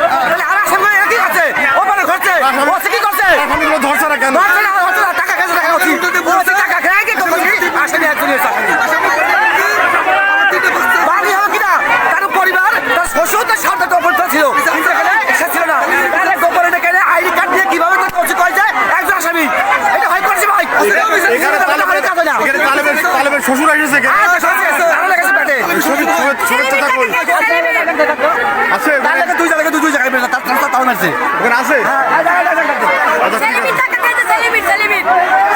তাহলে আর আসার মানে কি করছে? ও মানে ও কি করছে? ধরছে না কেন? ধরছে না হচ্ছে না টাকা খেয়েছে টাকা করছি বলছে টাকা খেয়ে কি করছি আসলে একজনের চাকরি বাড়ি হবে কিনা তার পরিবার তার শ্বশুর তার ছিল। ছিল না। আইডি কার্ড দিয়ে কীভাবে কয় যায়? একজন আসামি। এটা হয় ভাই। এখানে তালেবের শ্বশুর মারছে ওখানে আছে আচ্ছা ঠিক আছে সেলিমির টাকা খেয়েছে সেলিমির সেলিমির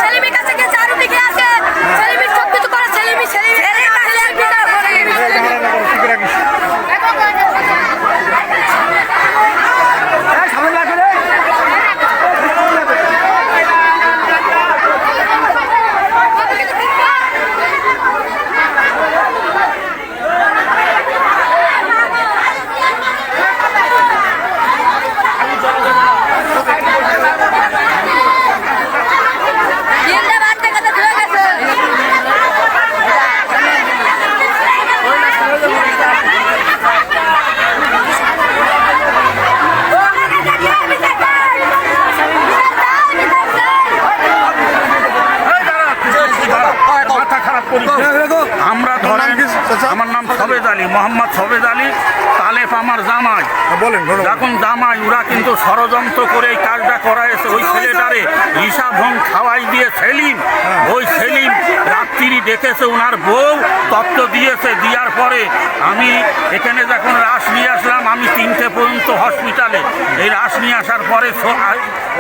সেলিমির কাছে গিয়ে চারুদিকে আছে সেলিমির সব কিছু করে সেলিমি সেলিমি সেলিমির বিচার করে ক্যামেরা করো, ঠিক রাখিস জিন্দাবাদ থেকে তো ধুয়ে গেছে মাথা খারাপ করিস না। আমরা তো নাম কি, চাচা? আমার নাম আলী মোহাম্মদ সবেদ আলী তালেফ আমার জামাই। হ্যাঁ, বলেন যখন জামাই ওরা কিন্তু ষড়যন্ত্র করে এই কাজটা করাইছে। ওই ছেলেটারে হিসাব ভং খাওয়াই দিয়ে সেলিম ওই সেলিম রাত্রি দেখেছে ওনার বউ তত্ত্ব দিয়েছে দেওয়ার পরে আমি এখানে যখন রাস নিয়ে আসলাম আমি তিনটে পর্যন্ত হসপিটালে। এই রাস নিয়ে আসার পরে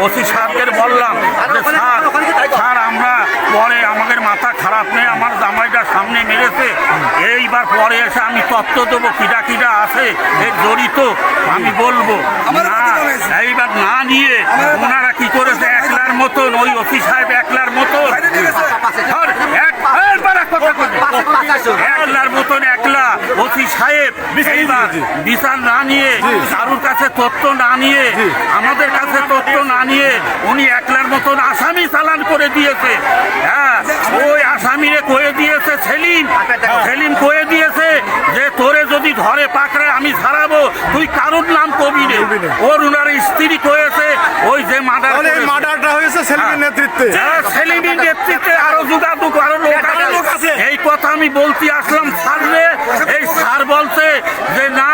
ওসি সাহেবদের বললাম যে স্যার স্যার আমরা পরে মেরেছে এইবার পরে এসে আমি তত্ত্ব দেবো কিডা কিডা আছে এর জড়িত আমি বলব। না এইবার না নিয়ে ওনারা কি করেছে? একলার মতন ওই অফিস সাহেব একলার মতন। একবার এক কথা একলার মতন একলা অফিস সাহেব এইবার বিচার না নিয়ে কারুর কাছে তথ্য না নিয়ে আমাদের কাছে তথ্য না নিয়ে উনি একলার মতন আসামি চালান করে দিয়েছে। হ্যাঁ ওই আসামিরে কয়ে দিয়েছে সেলিম। সেলিম কয়ে দিয়েছে যে তোরে যদি ধরে পাকড়ে আমি ছাড়াবো তুই কারুর নাম কবি নে। ওর উনার স্ত্রী কয়েছে ওই যে মাদার মার্ডারটা হয়েছে সেলিমের নেতৃত্বে। সেলিমের নেতৃত্বে আরও যোগাযোগ আরও লোক আছে এই কথা আমি বলতে আসলাম সারলে এই স্যার বলছে যে না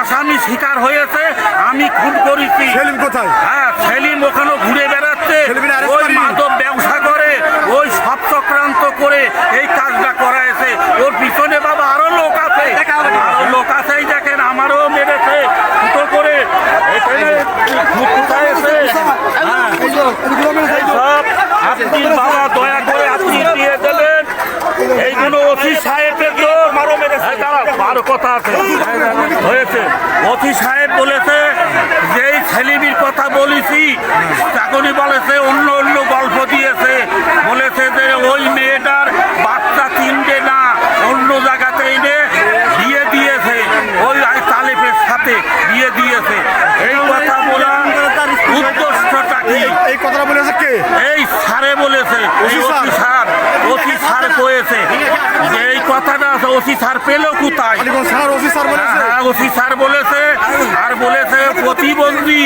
আসামি শিকার হয়েছে আমি খুন করেছি। সেলিম কোথায়? হ্যাঁ সেলিম ওখানে ঘুরে বেড়াচ্ছে। ওই? মাদক ব্যবসা করে ওই সব চক্রান্ত করে এই কাজটা করাইছে। ওর পিছনে বাবা আরও লোক আছে। আরও লোক আছে দেখেন আমারও মেরেছে ফুটো করে। কোথায় আছে হ্যাঁ সব আপনি বাবা দয়া করে আপনি দিয়ে দেবেন এইগুলো অফিস সাহেবের তো মারো মেরেছে বারো কথা আছে। হয়েছে। অতি সাহেব বলেছে যে এই ছেলিবির কথা বলেছি তখনই বলেছে, অন্য অন্য গল্প দিয়েছে। বলেছে যে, ওই মেয়েটার বাচ্চা কিনবে না অন্য জায়গাতে এনে বিয়ে দিয়েছে ওই তালেবের সাথে বিয়ে দিয়েছে এই কথা বলা উদ্দেশ্যটা কি এই কথাটা বলেছে কে এই সারে বলেছে ওসি স্যার? ওসি স্যার কয়েছে। এই কথাটা ওসি স্যার পেল কোথায়? থানার ওসি স্যার বলেছে? হ্যাঁ ওসি স্যার বলেছে আর বলেছে প্রতিবন্ধী।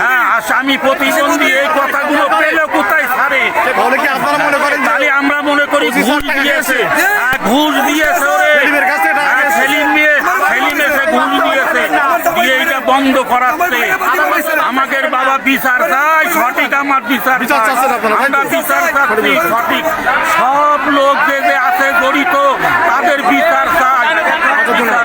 হ্যাঁ আসামি প্রতিবন্ধী এই কথাগুলো পেল কোথায় স্যারে? তাহলে কি আপনারা মনে করেন তাহলে আমরা মনে করি ঘুষ দিয়েছে? হ্যাঁ, ঘুষ দিয়েছে ওরে? সেলিম নিয়ে সেলিম এসে ঘুষ দিয়েছে দিয়ে বন্ধ করাচ্ছে। আমাদের বাবা বিচার চাই সঠিক আমার বিচার আমরা বিচার চাচ্ছি সঠিক। সব লোক যে আছে জড়িত তাদের বিচার চাই বিচার